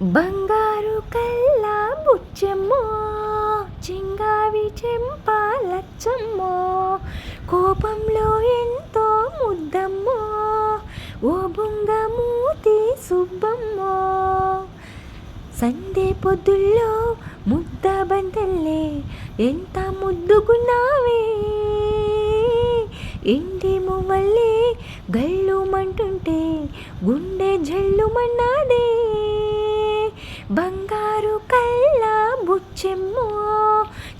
బంగారు కల్లా బుచ్చెమ్మో చింగావి చెంప లచ్చమ్మో కోపంలో ఎంతో ముద్దమ్మో ఓ బుంగమూతి సుబ్బమ్మో. సందే పొద్దుల్లో ముద్ద బందల్లే ఎంత ముద్దుకున్నావే ఇంటి మువ్వల్లే గల్లుమంటుంటే గుండె జల్లుమన్నా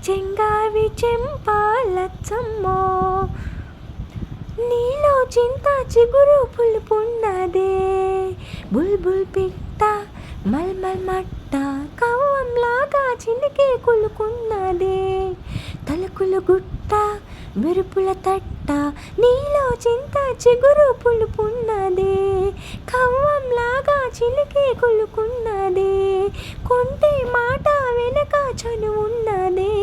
చెంగావి చెంపాలచ్చమ్మో నీలో చింత చిగురు పులుపున్నదే. బుల్బుల్ పిట్ట మల్మల్ మట్ట కవ్వంలాగా చినికే కులుకున్నదే. తలుకులు గుట్ట మెరుపుల తట్ట నీలో చింత చిగురు పులుపున్నదే. కవ్వంలాగా చిలికే కులుకున్నదే కొంటే మాట వెనక చనువున్నదే.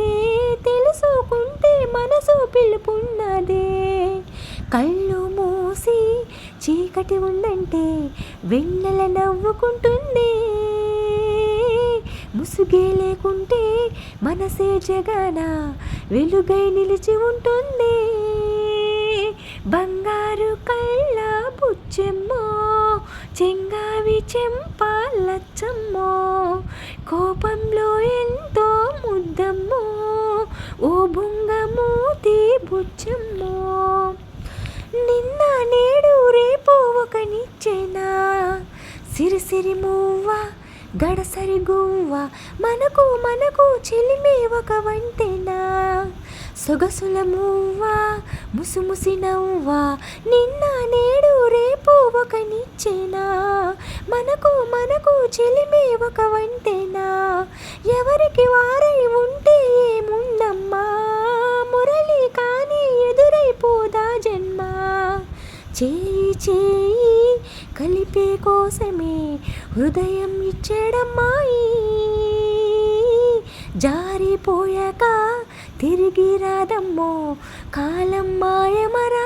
తెలుసుకుంటే మనసు పిలుపున్నదే. కళ్ళు మూసి చీకటి ఉందంటే వెన్నెల నవ్వుకుంటుంది. ముసుగే లేకుంటే మనసే జగన వెలుగై నిలిచి ఉంటుంది. బంగారు కళ్ళ బుచ్చెమ్మో చెంగావి చెంప లచ్చమ్మో కోపంలో ఎంతో ముద్దమ్మో ఓ బుంగమూతి బుచ్చమ్మో. నిన్న నేడు రేపు ఒక నిచ్చెనా సిరిసిరి మువ్వ గడసరి గువ్వ మనకు మనకు చెలిమే ఒక వంతెనా? సొగసుల మువ్వ ముసుముసి నవ్వ నిన్న నేడు రేపు ఒక నిచ్చెనా మనకు మనకు చెలిమే ఒక వంతెనా? ఎవరికి వారై ఉంటే ఏముందమ్మా? మురళి కానీ ఎదురైపోదా జన్మ? చేయి చేయి కలిపే కోసమే హృదయం ఇచ్చేడమ్మాయి జారిపోయాక తిరిగి రాదమ్మో కాలం మాయమర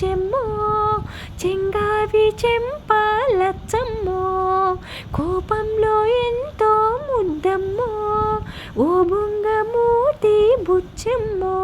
చెమ్మో చెంగావి చెంప లచ్చమ్మో కోపంలో ఎంతో ముద్దమ్మో ఓ బుంగమూతి బుచ్చమ్మో.